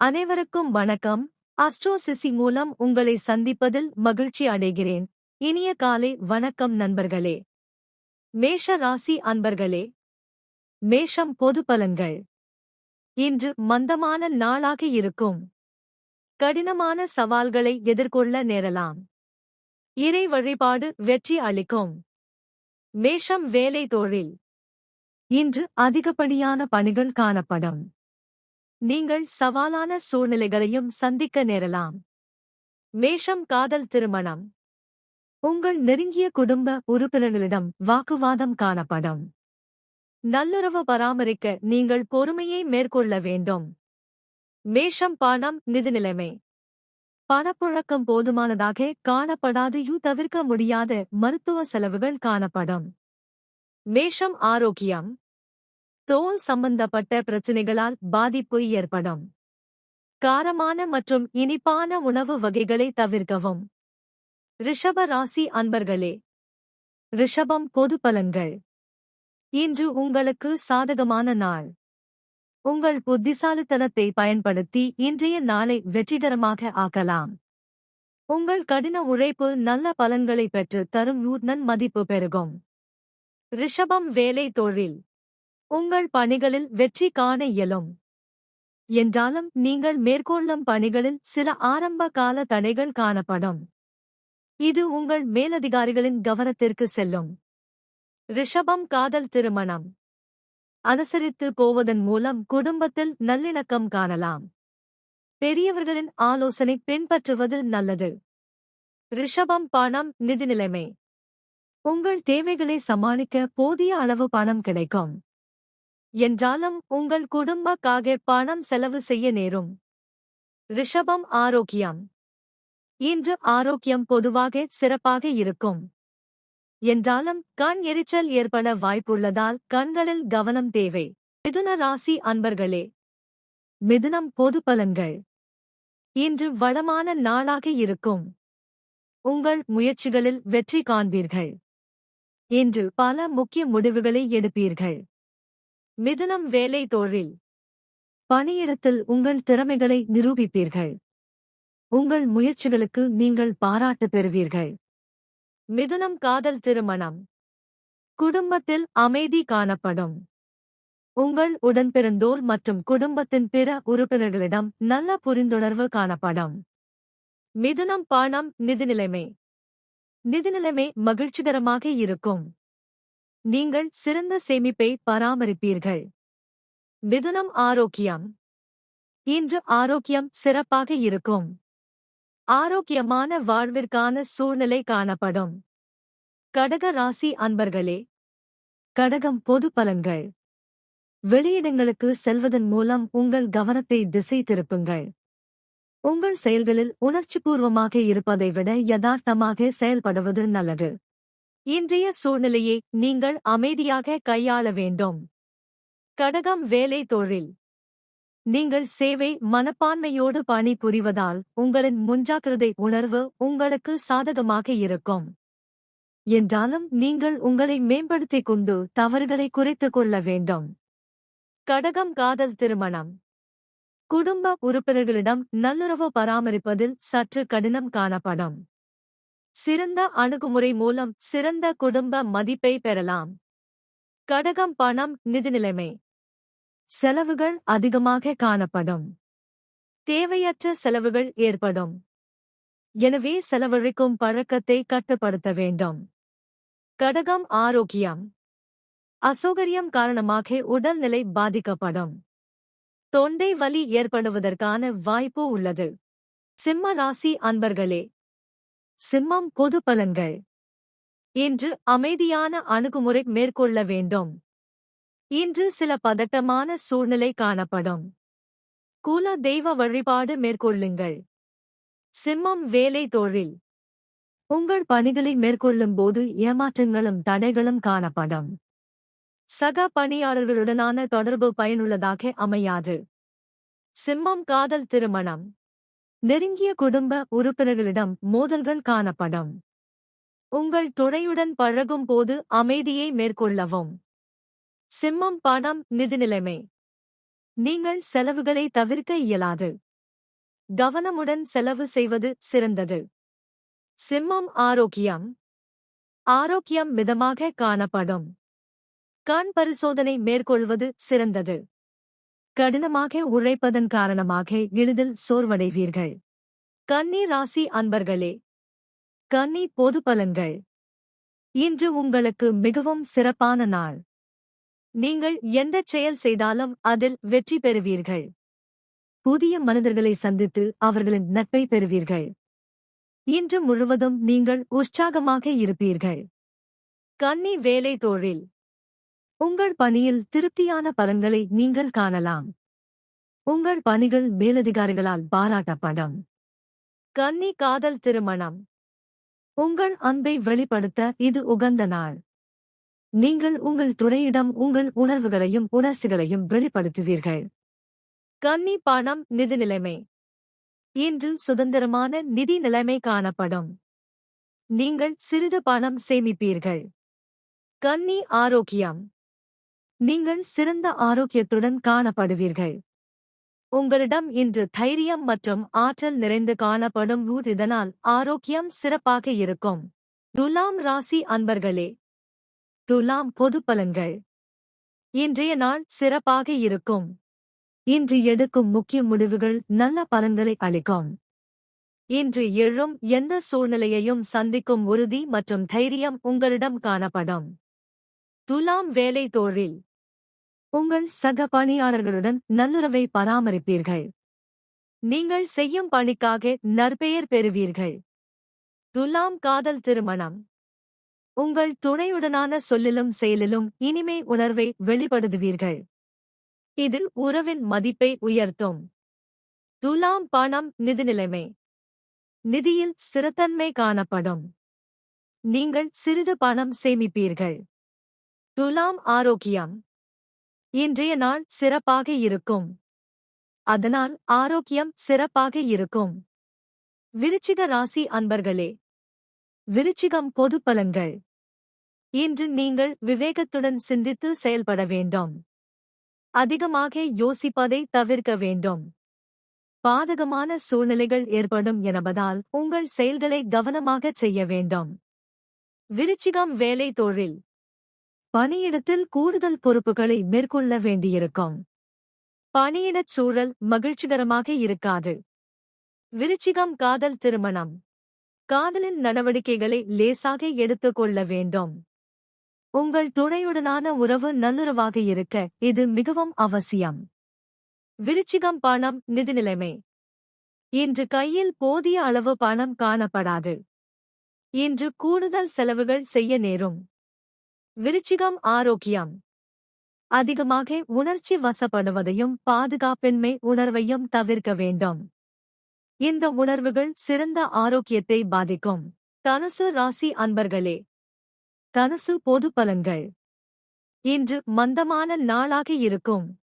அனைவருக்கும் வணக்கம். அஸ்ட்ரோசிசி மூலம் உங்களை சந்திப்பதில் மகிழ்ச்சி அடைகிறேன். இனிய காலை வணக்கம் நண்பர்களே. மேஷ ராசி அன்பர்களே. மேஷம் பொது பலன்கள். இன்று மந்தமான நாளாக இருக்கும். கடினமான சவால்களை எதிர்கொள்ள நேரலாம். இறை வழிபாடு வெற்றி அளிக்கும். மேஷம் வேலை தொழில். இன்று அதிகப்படியான பணிகள் காணப்படும். நீங்கள் சவாலான சூழ்நிலைகளையும் சந்திக்க நேரலாம். மேஷம் காதல் திருமணம். உங்கள் நெருங்கிய குடும்ப உறுப்பினர்களிடம் வாக்குவாதம் காணப்படும். நல்லுறவு பராமரிக்க நீங்கள் பொறுமையை மேற்கொள்ள வேண்டும். மேஷம் பணம் நிதிநிலைமை பணப்புழக்கம் போதுமானதாக காணப்படாதையு தவிர்க்க முடியாத மருத்துவ செலவுகள் காணப்படும். மேஷம் ஆரோக்கியம். தோல் சம்பந்தப்பட்ட பிரச்சினைகளால் பாதிப்பு ஏற்படும். காரமான மற்றும் இனிப்பான உணவு வகைகளை தவிர்க்கவும். ரிஷப ராசி அன்பர்களே ரிஷபம் பொது பலன்கள். இன்று உங்களுக்கு சாதகமான நாள். உங்கள் புத்திசாலித்தனத்தை பயன்படுத்தி இன்றைய நாளை வெற்றிகரமாக ஆக்கலாம். உங்கள் கடின உழைப்பு நல்ல பலன்களை பெற்று தரும் நன் மதிப்பு பெருகும். ரிஷபம் வேலை தொழில். உங்கள் பணிகளில் வெற்றி காண இயலும். என்றாலும் நீங்கள் மேற்கொள்ளும் பணிகளில் சில ஆரம்ப கால தடைகள் காணப்படும். இது உங்கள் மேலதிகாரிகளின் கவனத்திற்கு செல்லும். ரிஷபம் காதல் திருமணம். அனுசரித்து போவதன் மூலம் குடும்பத்தில் நல்லிணக்கம் காணலாம். பெரியவர்களின் ஆலோசனை பின்பற்றுவது நல்லது. ரிஷபம் பணம் நிதிநிலைமை உங்கள் தேவைகளை சமாளிக்க போதிய அளவு பணம் கிடைக்கும். என்றாலும் உங்கள் குடும்பக்காக பணம் செலவு செய்ய நேரும். ரிஷபம் ஆரோக்கியம். இன்று ஆரோக்கியம் பொதுவாக சிறப்பாக இருக்கும். என்றாலும் கண் எரிச்சல் ஏற்பட வாய்ப்புள்ளதால் கண்களில் கவனம் தேவை. மிதுன ராசி அன்பர்களே. மிதுனம் பொது பலன்கள். இன்று வளமான நாளாக இருக்கும். உங்கள் முயற்சிகளில் வெற்றி காண்பீர்கள். இன்று பல முக்கிய முடிவுகளை எடுப்பீர்கள். மிதுனம் வேலை தொழில். பணியிடத்தில் உங்கள் திறமைகளை நிரூபிப்பீர்கள். உங்கள் முயற்சிகளுக்கு நீங்கள் பாராட்டு பெறுவீர்கள். மிதுனம் காதல் திருமணம். குடும்பத்தில் அமைதி காணப்படும். உங்கள் உடன்பிறந்தோர் மற்றும் குடும்பத்தின் பிற உறுப்பினர்களிடம் நல்ல புரிந்துணர்வு காணப்படும். மிதுனம் பணம் நிதிநிலைமை நிதிநிலைமை மகிழ்ச்சிகரமாக இருக்கும். நீங்கள் சிறந்த சேமிப்பை பராமரிப்பீர்கள். மிதுனம் ஆரோக்கியம். இன்று ஆரோக்கியம் சிறப்பாக இருக்கும். ஆரோக்கியமான வாழ்விற்கான சூழ்நிலை காணப்படும். கடக ராசி அன்பர்களே கடகம் பொது பலன்கள். வெளியிடங்களுக்கு செல்வதன் மூலம் உங்கள் கவனத்தை திசை திருப்புங்கள். உங்கள் செயல்களில் உணர்ச்சிபூர்வமாக இருப்பதை விட யதார்த்தமாக செயல்படுவது நல்லது. இன்றைய சூழ்நிலையை நீங்கள் அமைதியாக கையாள வேண்டும். கடகம் வேலை தொழில். நீங்கள் சேவை மனப்பான்மையோடு பணி புரிவதால் உங்களின் முன்ஜாக்கிரதை உணர்வு உங்களுக்கு சாதகமாக இருக்கும். என்றாலும் நீங்கள் உங்களை மேம்படுத்திக் கொண்டு தவறுகளை குறைத்துக் கொள்ள வேண்டும். கடகம் காதல் திருமணம். குடும்ப உறுப்பினர்களிடம் நல்லுறவு பராமரிப்பதில் சற்று கடினம் காணப்படும். சிறந்த அணுகுமுறை மூலம் சிறந்த குடும்ப மதிப்பை பெறலாம். கடகம் பணம் நிதிநிலைமை. செலவுகள் அதிகமாக காணப்படும். தேவையற்ற செலவுகள் ஏற்படும். எனவே செலவழிக்கும் பழக்கத்தை கட்டுப்படுத்த வேண்டும். கடகம் ஆரோக்கியம். அசௌகரியம் காரணமாக உடல்நிலை பாதிக்கப்படும். தொண்டை வலி ஏற்படுவதற்கான வாய்ப்பு உள்ளது. சிம்ம ராசி அன்பர்களே சிம்மம் பொது பலன்கள். இன்று அமைதியான அணுகுமுறை மேற்கொள்ள வேண்டும். இன்று சில பதட்டமான சூழ்நிலை காணப்படும். குல தெய்வ வழிபாடு மேற்கொள்ளுங்கள். சிம்மம் வேலை தொழில். உங்கள் பணிகளை மேற்கொள்ளும் போது ஏமாற்றங்களும் தடைகளும் காணப்படும். சக பணியாளர்களுடனான தொடர்பு பயனுள்ளதாக அமையாது. சிம்மம் காதல் திருமணம். நெருங்கிய குடும்ப உறுப்பினர்களிடம் மோதல்கள் காணப்படும். உங்கள் துணையுடன் பழகும் போது அமைதியை மேற்கொள்ளவும். சிம்மம் பணம் நிதிநிலைமை நீங்கள் செலவுகளை தவிர்க்க இயலாது. கவனமுடன் செலவு செய்வது சிறந்தது. சிம்மம் ஆரோக்கியம். ஆரோக்கியம் மிதமாக காணப்படும். கண் பரிசோதனை மேற்கொள்வது சிறந்தது. கடினமாக உழைப்பதன் காரணமாக எளிதில் சோர்வடைவீர்கள். கன்னி ராசி அன்பர்களே கன்னி பொது பலன்கள். இன்று உங்களுக்கு மிகவும் சிறப்பான நாள். நீங்கள் எந்தச் செயல் செய்தாலும் அதில் வெற்றி பெறுவீர்கள். புதிய மனிதர்களை சந்தித்து அவர்களின் நட்பை பெறுவீர்கள். இன்று முழுவதும் நீங்கள் உற்சாகமாக இருப்பீர்கள். கன்னி வேலை தொழில். உங்கள் பணியில் திருப்தியான பலன்களை நீங்கள் காணலாம். உங்கள் பணிகள் மேலதிகாரிகளால் பாராட்டப்படும். கன்னி காதல் திருமணம். உங்கள் அன்பை வெளிப்படுத்த இது உகந்த நாள். நீங்கள் உங்கள் துறையிடம் உங்கள் உணர்வுகளையும் உணர்ச்சிகளையும் வெளிப்படுத்துவீர்கள். கன்னி பணம் நிதி நிலைமை. இன்று சுதந்திரமான நிதி நிலைமை காணப்படும். நீங்கள் சிறிது பணம் சேமிப்பீர்கள். கன்னி ஆரோக்கியம். நீங்கள் சிறந்த ஆரோக்கியத்துடன் காணப்படுவீர்கள். உங்களிடம் இன்று தைரியம் மற்றும் ஆற்றல் நிறைந்து காணப்படும் ஊர் இதனால் ஆரோக்கியம் சிறப்பாக இருக்கும். துலாம் ராசி அன்பர்களே துலாம் பொது பலன்கள். இன்றைய நாள் சிறப்பாக இருக்கும். இன்று எடுக்கும் முக்கிய முடிவுகள் நல்ல பலன்களை அளிக்கும். இன்று எழும் எந்த சூழ்நிலையையும் சந்திக்கும் உறுதி மற்றும் தைரியம் உங்களிடம் காணப்படும். துலாம் வேலை தோழில். உங்கள் சக பணியாளர்களுடன் நல்லுறவை பராமரிப்பீர்கள். நீங்கள் செய்யும் பணிக்காக நற்பெயர் பெறுவீர்கள். துலாம் காதல் திருமணம். உங்கள் துணையுடனான சொல்லிலும் செயலிலும் இனிமை உணர்வை வெளிப்படுத்துவீர்கள். இது உறவின் மதிப்பை உயர்த்தும். துலாம் பணம் நிதி நிலைமை. நிதியில் ஸ்திரத்தன்மை காணப்படும். நீங்கள் சிறிது பணம் சேமிப்பீர்கள். துலாம் ஆரோக்கியம். இன்றைய நாள் சிறப்பாக இருக்கும். அதனால் ஆரோக்கியம் சிறப்பாக இருக்கும். விருச்சிக ராசி அன்பர்களே விருச்சிகம் பொது பலன்கள். இன்று நீங்கள் விவேகத்துடன் சிந்தித்து செயல்பட வேண்டும். அதிகமாக யோசிப்பதை தவிர்க்க வேண்டும். பாதகமான சூழ்நிலைகள் ஏற்படும் என்பதால் உங்கள் செயல்களை கவனமாகச் செய்ய வேண்டும். விருச்சிகம் வேலை தொழில் பணியிடத்தில் கூடுதல் பொறுப்புகளை மேற்கொள்ள வேண்டியிருக்கும். பணியிடச் சூழல் மகிழ்ச்சிகரமாக இருக்காது. விருச்சிகம் காதல் திருமணம். காதலின் நடவடிக்கைகளை லேசாக எடுத்துக் கொள்ள வேண்டும். உங்கள் துணையுடனான உறவு நல்லுறவாக இருக்க இது மிகவும் அவசியம். விருச்சிகம் பணம் நிதி நிலைமை. இன்று கையில் போதிய அளவு பணம் காணப்படாது. இன்று கூடுதல் செலவுகள் செய்ய நேரும். விருச்சிகம் ஆரோக்கியம். அதிகமாக உணர்ச்சி வசப்படுவதையும் பாதுகாப்பின்மை உணர்வையும் தவிர்க்க வேண்டும். இந்த உணர்வுகள் சிறந்த ஆரோக்கியத்தை பாதிக்கும். தனுசு ராசி அன்பர்களே தனுசு பொது பலன்கள். இன்று மந்தமான நாளாக இருக்கும்.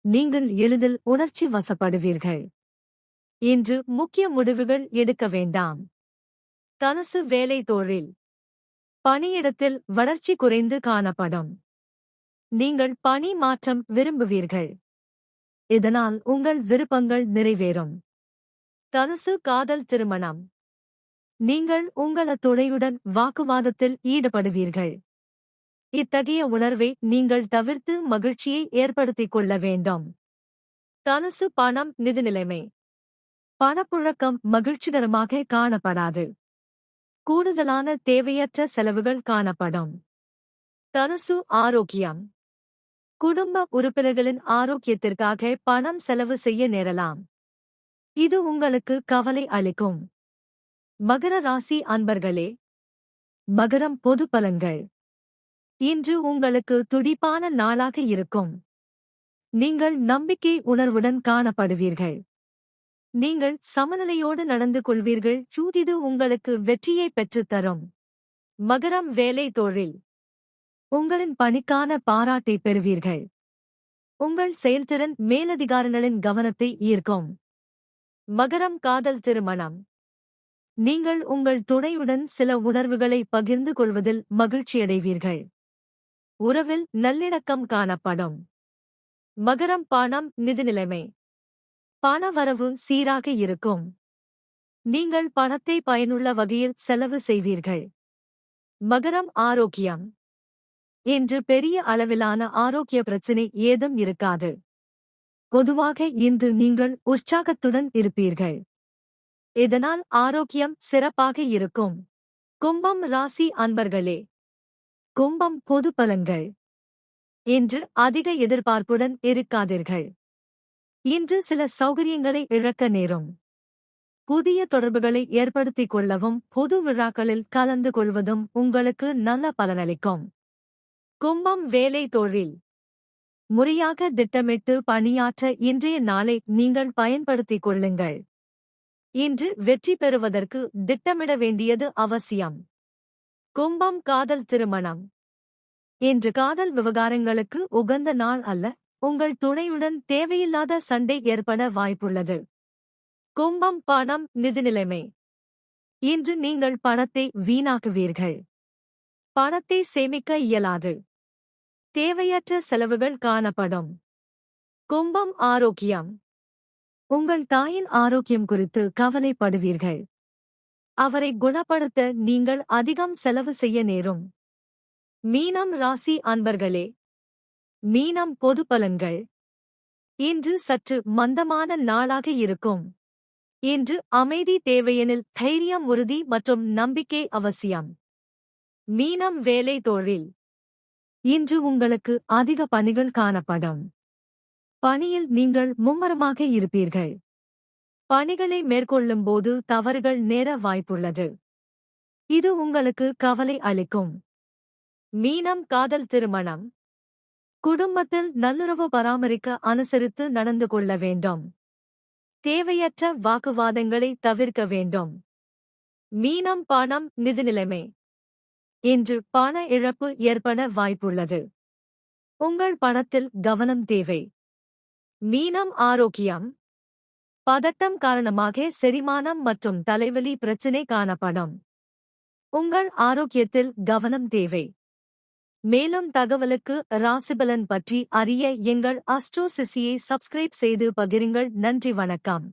நீங்கள் எளிதில் உணர்ச்சி வசப்படுவீர்கள். இன்று முக்கிய முடிவுகள் எடுக்க வேண்டாம். தனுசு வேலை தொழில். பணியிடத்தில் வளர்ச்சி குறைந்து காணப்படும். நீங்கள் பணி மாற்றம் விரும்புவீர்கள். இதனால் உங்கள் விருப்பங்கள் நிறைவேறும். தனுசு காதல் திருமணம். நீங்கள் உங்கள துணையுடன் வாக்குவாதத்தில் ஈடுபடுவீர்கள். இத்தகைய உணர்வை நீங்கள் தவிர்த்து மகிழ்ச்சியை ஏற்படுத்திக் கொள்ள வேண்டும். தனுசு பணம் நிதிநிலைமை பணப்புழக்கம் மகிழ்ச்சிகரமாக காணப்படாது. கூடுதலான தேவையற்ற செலவுகள் காணப்படும். தனுசு ஆரோக்கியம். குடும்ப உறுப்பினர்களின் ஆரோக்கியத்திற்காக பணம் செலவு செய்ய நேரலாம். இது உங்களுக்கு கவலை அளிக்கும். மகர ராசி அன்பர்களே மகரம் பொது பலன்கள். இன்று உங்களுக்கு துடிப்பான நாளாக இருக்கும். நீங்கள் நம்பிக்கை உணர்வுடன் காணப்படுவீர்கள். நீங்கள் சமநிலையோடு நடந்து கொள்வீர்கள். இது உங்களுக்கு வெற்றியை பெற்றுத் தரும் மகரம் வேலை தொழில். உங்களின் பணிக்கான பாராட்டை பெறுவீர்கள். உங்கள் செயல்திறன் மேலதிகாரிகளின் கவனத்தை ஈர்க்கும். மகரம் காதல் திருமணம். நீங்கள் உங்கள் துணையுடன் சில உணர்வுகளை பகிர்ந்து கொள்வதில் மகிழ்ச்சியடைவீர்கள். உறவில் நல்லிணக்கம் காணப்படும். மகரம் பானம் நிதிநிலைமை பணவரவு சீராக இருக்கும். நீங்கள் பணத்தை பயனுள்ள வகையில் செலவு செய்வீர்கள். மகரம் ஆரோக்கியம். இன்று பெரிய அளவிலான ஆரோக்கிய பிரச்சினை ஏதும் இருக்காது. பொதுவாக இன்று நீங்கள் உற்சாகத்துடன் இருப்பீர்கள். இதனால் ஆரோக்கியம் சிறப்பாக இருக்கும். கும்பம் ராசி அன்பர்களே. கும்பம் பொது பலன்கள். இன்று அதிக எதிர்பார்ப்புடன் இருக்காதீர்கள். இன்று சில சௌகரியங்களை இழக்க நேரும். புதிய தொடர்புகளை ஏற்படுத்திக் கொள்ளவும் பொது விழாக்களில் கலந்து கொள்வதும் உங்களுக்கு நல்ல பலனளிக்கும். கும்பம் வேலை தொழில். முறையாக திட்டமிட்டு பணியாற்ற இன்றைய நாளை நீங்கள் பயன்படுத்திக் கொள்ளுங்கள். இன்று வெற்றி பெறுவதற்கு திட்டமிட வேண்டியது அவசியம். கும்பம் காதல் திருமணம். இன்று காதல் விவகாரங்களுக்கு உகந்த நாள் அல்ல உங்கள் துணையுடன் தேவையில்லாத சண்டை ஏற்பட வாய்ப்புள்ளது. கும்பம் பணம் நிதிநிலைமை இன்று நீங்கள் பணத்தை வீணாக்குவீர்கள். பணத்தை சேமிக்க இயலாது. தேவையற்ற செலவுகள் காணப்படும். கும்பம் ஆரோக்கியம். உங்கள் தாயின் ஆரோக்கியம் குறித்து கவலைப்படுவீர்கள். அவரை குணப்படுத்த நீங்கள் அதிகம் செலவு செய்ய நேரும். மீனம் ராசி அன்பர்களே மீனம் பொது பலன்கள். இன்று சற்று மந்தமான நாளாக இருக்கும். இன்று அமைதி தேவையெனில் தைரியம் உறுதி மற்றும் நம்பிக்கை அவசியம். மீனம் வேலை தொழில். இன்று உங்களுக்கு அதிக பணிகள் காணப்படும். பணியில் நீங்கள் மும்மரமாக இருப்பீர்கள். பணிகளை மேற்கொள்ளும் போது தவறுகள் நேர வாய்ப்புள்ளது. இது உங்களுக்கு கவலை அளிக்கும். மீனம் காதல் திருமணம். குடும்பத்தில் நல்லுறவு பராமரிக்க அனுசரித்து நடந்து கொள்ள வேண்டும். தேவையற்ற வாக்குவாதங்களை தவிர்க்க வேண்டும். மீனம் பணம் நிதிநிலைமை. இன்று பண இழப்பு ஏற்பட வாய்ப்புள்ளது. உங்கள் பணத்தில் கவனம் தேவை. மீனம் ஆரோக்கியம். பதட்டம் காரணமாக செரிமானம் மற்றும் தலைவலி பிரச்சினை காணப்படும். உங்கள் ஆரோக்கியத்தில் கவனம் தேவை. மேலும் தகவலுக்கு ராசிபலன் பற்றி அறிய எங்கள் அஸ்ட்ரோசிசியை சப்ஸ்கிரைப் செய்து பகிருங்கள். நன்றி வணக்கம்.